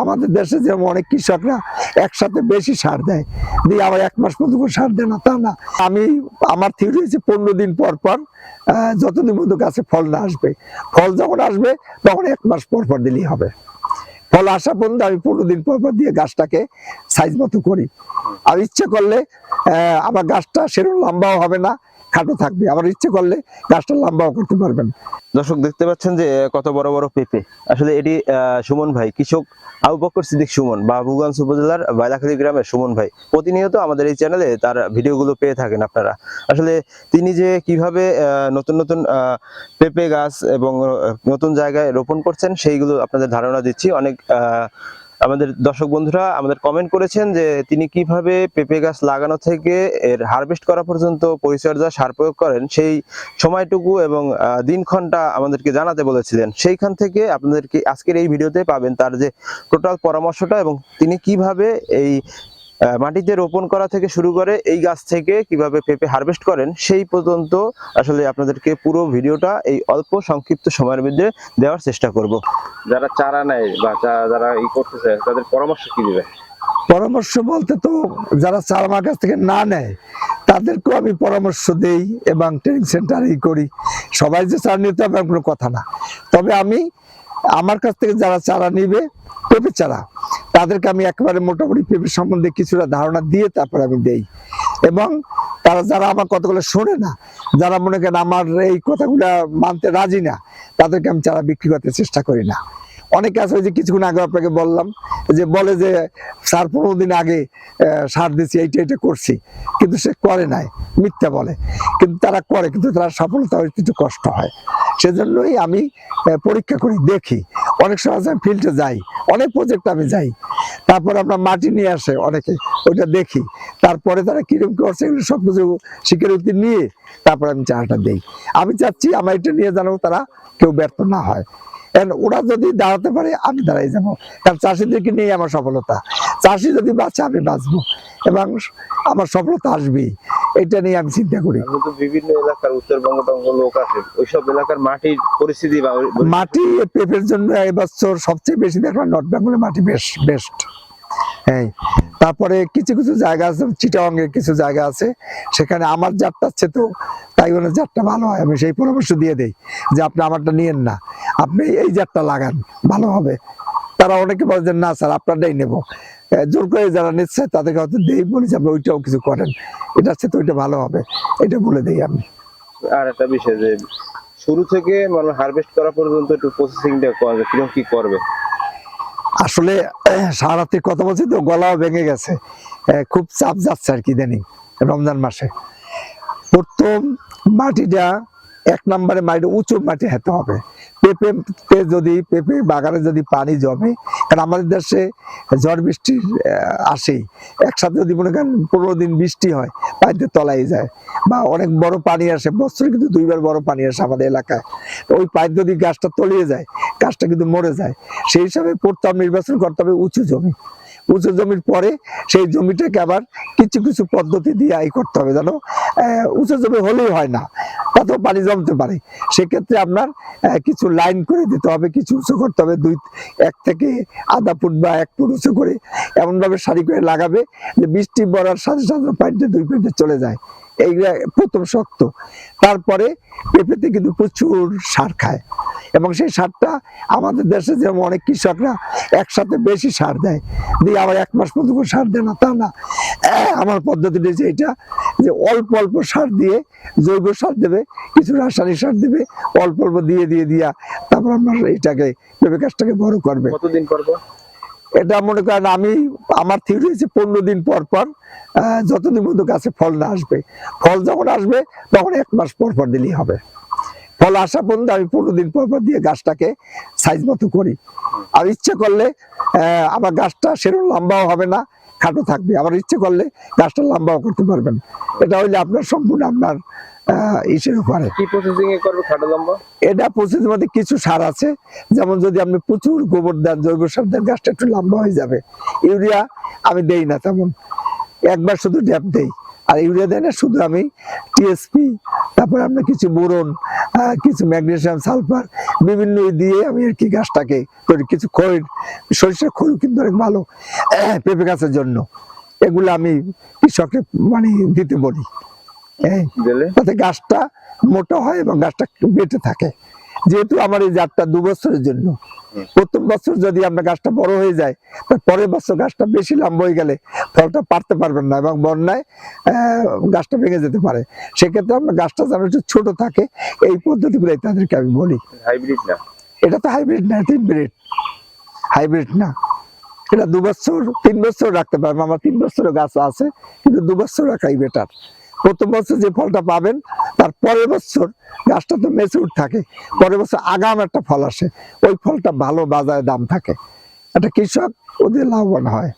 আমাদের দেশে যেমন অনেক কৃষকরা একসাথে বেশি সার দেয়, দিয়ে আবার এক মাস পর্যন্ত সার দেয় না, তা না। আমি, আমার থিওরি হচ্ছে পনেরো দিন পর পর যতদিন পর্যন্ত গাছে ফল না আসবে, ফল যখন আসবে তখন এক মাস পর পর দিলেই হবে। ফল আসা পর্যন্ত আমি পনেরো দিন পর পর দিয়ে গাছটাকে সাইজ মতো করি। আর ইচ্ছে করলে আমার গাছটা সেরকম লম্বাও হবে না খাটো থাকবে। আবার ইচ্ছে করলে গাছটা লম্বাও করতে পারবেন। দর্শক, দেখতে পাচ্ছেন যে কত বড় বড় পেঁপে। আসলে এটি সুমন ভাই, কৃষক আবু বকর সিদ্দিক সুমন বা মুগঞ্জ উপজেলার বাইলাখালী গ্রামের সুমন ভাই। প্রতিনিয়ত আমাদের এই চ্যানেলে তার ভিডিওগুলো পেয়ে থাকেন আপনারা। আসলে তিনি যে কীভাবে নতুন নতুন পেঁপে গাছ এবং নতুন জায়গায় রোপণ করছেন, সেইগুলো আপনাদের ধারণা দিচ্ছি। অনেক আমাদের দর্শক বন্ধুরা আমাদের কমেন্ট করেছেন যে তিনি কীভাবে পেঁপে গাছ লাগানো থেকে এর হারভেস্ট করা পর্যন্ত পরিচর্যা সার প্রয়োগ করেন, সেই সময়টুকু এবং দিনক্ষণটা আমাদেরকে জানাতে বলেছিলেন। সেইখান থেকে আপনাদেরকে আজকের এই ভিডিওতে পাবেন তার যে টোটাল পরামর্শটা এবং তিনি কীভাবে এই মাটিতে রোপণ করা থেকে শুরু করে এই গাছ থেকে কীভাবে পেঁপে হারভেস্ট করেন সেই পর্যন্ত আসলে আপনাদেরকে পুরো ভিডিওটা এই অল্প সংক্ষিপ্ত সময়ের মধ্যে দেওয়ার চেষ্টা করব। যারা চারা নেয় বা যারা ই করতেছে তাদের পরামর্শ কি দিবে? পরামর্শ বলতে তো যারা চার আমার কাছ থেকে না নেয় তাদেরকেও আমি পরামর্শ দেই এবং ট্রেনিং সেন্টারেই করি। সবাই যে চারা নিতে হবে কোনো কথা না। তবে আমি আমার কাছ থেকে যারা চারা নিবে, পেঁপে চারা, তাদেরকে আমি একেবারে মোটামুটি পেঁপে সম্বন্ধে কিছুটা ধারণা দিয়ে তারপর আমি দেই। এবং তারা যারা আমার কথাগুলো শোনে না, যারা মনে করেন আমার এই কথাগুলো মানতে রাজি না, তাদেরকে আমি চারা বিক্রি করতে চেষ্টা করি না। অনেকে আছে যে কিছুক্ষণ আগে আপনাকে বললাম যে, বলে যে সার পনেরো দিন আগে সার দিচ্ছি এইটা এইটা করছি। কিন্তু সে করে নাই, মিথ্যা বলে। কিন্তু তারা করে, কিন্তু তারা সফলতা হইতে একটু কষ্ট হয়। সেজন্যই আমি পরীক্ষা করি, দেখি। অনেক সময় আমি ফিল্ডে যাই, অনেক প্রজেক্ট আমি যাই। তারপর আমরা মাটি নিয়ে আসে অনেকে, ওইটা দেখি। তারপরে তারা কীরকম করছে, এগুলো সব কিছু স্বীকারোক্তি নিয়ে তারপর আমি চারাটা দেই। আমি চাচ্ছি আমার এটা নিয়ে যেন তারা কেউ ব্যর্থ না হয়। And ওরা যদি দাঁড়াতে পারে, আমি দাঁড়াই যাব। কারণ চাষিদেরকে নিয়ে আমার সফলতা। চাষি যদি বাঁচে, আমি বাঁচবো। এবং আমার সফলতা আসবেই। এটা নিয়ে আমি চিন্তা করি। বিভিন্ন এলাকার উত্তরবঙ্গ লোক আছে ওইসব এলাকার মাটির পরিস্থিতি মাটি পেঁপের জন্য এবছর সবচেয়ে বেশি দেখলাম নর্থ বেঙ্গলের মাটি বেশ বেস্ট হ্যাঁ তারপরে কিছু কিছু জায়গা আছে চিটাঙ্গের কিছু জায়গা আছে সেখানে আমার জাতটা আছে তো তাই ওনার জাতটা ভালো হয় আমি সেই পরামর্শ দিয়ে দেই যে আপনি আমারটা নিয়েন না। আপনি এই জাতটা লাগান ভালো হবে। তারা অনেকে বলে যে না স্যার আপনারটাই নেব। জোর করে যারা নিচ্ছে তাদেরকে হয়তো দেই বলি যে আপনি ওইটাও কিছু করেন। এটা হচ্ছে তো ওইটা ভালো হবে। এটা বলে দিই আমি। আর একটা বিষয় যে শুরু থেকে মানে হারভেস্ট করা পর্যন্ত একটু প্রসেসিংটা করবে কীরকম কি করবে? আসলে আহ, সারাতে কথা বলছি তো গলাও ভেঙে গেছে। খুব চাপ যাচ্ছে আর কি ইদানিং রমজান মাসে। প্রথম মাটিটা এক নম্বরে মাটিটা উঁচু মাটি হতে হবে। পেঁপে যদি পেঁপে বাগানে যদি পানি জমে কারণ আমাদের দেশে ঝড় বৃষ্টি আহ, আসেই। একসাথে যদি মনে করেন পনেরো দিন বৃষ্টি হয় পানিতে তলাই যায় বা অনেক বড় পানি আসে বছরে কিন্তু দুইবার বড় পানি আসে আমাদের এলাকায়। ওই পাইপ যদি গাছটা তলিয়ে যায় গাছটা কিন্তু মরে যায়। সেই হিসাবে প্রথম নির্বাচন করতে হবে উঁচু জমি। উঁচু জমির পরে সেই জমিটাকে আবার কিছু কিছু পদ্ধতি দিয়ে আয় করতে হবে জানো উঁচু জমি হলেই হয় না। তাতেও পানি জমতে পারে? সেক্ষেত্রে আপনার কিছু লাইন করে দিতে হবে, কিছু উঁচু করতে হবে, দুই, এক থেকে আধা ফুট বা এক ফুট উঁচু করে এমনভাবে সারি করে লাগাবে যে বৃষ্টি পড়ার সাথে সাথে পানিতে দুই পেটে চলে যায়। এইগুলা প্রথম শক্ত। তারপরে পেঁপেতে কিন্তু প্রচুর সার খায়। এবং সেই সারটা আমাদের দেশে যেমন অনেক কৃষকরা একসাথে বেশি সার দেয়। দিয়ে আবার এক মাস পর্যন্ত সার দেয় না, তা না। আমার পদ্ধতিটা যে এটা। যে অল্প অল্প সার দিয়ে জৈব সার দেবে কিছু রাসায়নিক সার দেবে অল্প অল্প দিয়ে দিয়ে দিয়া তারপর আপনার এইটাকে পেঁপে গাছটাকে বড় করবে। কতদিন পর এটা মনে করেন আমি আমার থিওরি হচ্ছে পনেরো দিন পর পর যতদিন পর্যন্ত গাছে ফল না আসবে। ফল যখন আসবে তখন এক মাস পর পর দিলেই হবে। ফল আসা পর্যন্ত আমি পনেরো দিন পর পর দিয়ে গাছটাকে সাইজ মতো করি। আর ইচ্ছে করলে আহ, আমার গাছটা সেরকম লম্বাও হবে না খাটো থাকবে। আবার ইচ্ছে করলে গাছটা লম্বাও করতে পারবেন। এটা হইলে আপনার সম্পূর্ণ আপনার ইসের উপরে। কি প্রসেসিং এ করবে খাটো লম্বা? এটা প্রস্তুতির মধ্যে কিছু সার আছে। যেমন যদি আপনি প্রচুর গোবর দেন জৈব সার দেন গাছটা একটু লম্বা হয়ে যাবে। ইউরিয়া আমি দেই না তেমন। একবার শুধু ড্যাপ দেই। আর ইউরিয়া দেয় না শুধু আমি টিএসপি তারপরে আমরা কিছু বোরন কিছু ম্যাগনেশিয়াম সালফার বিভিন্ন দিয়ে আমি আর কি গাছটাকে করি। কিছু খৈর সরিষার খৈর কিন্তু অনেক ভালো পেঁপে গাছের জন্য। এগুলো আমি কৃষককে মানে দিতে বলি। হ্যাঁ তাতে গাছটা মোটা হয় এবং গাছটা বেঁচে থাকে। যেহেতু আমার এই জাতটা দু বছরের জন্য। প্রথম বছর যদি আমরা গাছটা বড় হয়ে যায় পরের বছর গাছটা বেশি লম্বা হয়ে গেলে ফলটা পারতে পারবেন না এবং বন্যায় গাছটা ভেঙে যেতে পারে। সেক্ষেত্রে আমরা গাছটা যেন একটু ছোট থাকে এই পদ্ধতিগুলো তাদেরকে আমি বলি। হাইব্রিড না? এটা তো হাইব্রিড না এটা ইনব্রিড হাইব্রিড না। এটা দু বছর তিন বছর রাখতে পারবেন। আমার তিন বছরের গাছ আছে কিন্তু দু বছর রাখাই বেটার প্রথম বছর যে ফলটা পাবেন তার পরের বছর গাছটা তো মেচুর থাকে, পরের বছর আগাম একটা ফল আসে, ওই ফলটা ভালো বাজারে দাম থাকে। একটা কৃষক ওদের লাভবান হয়।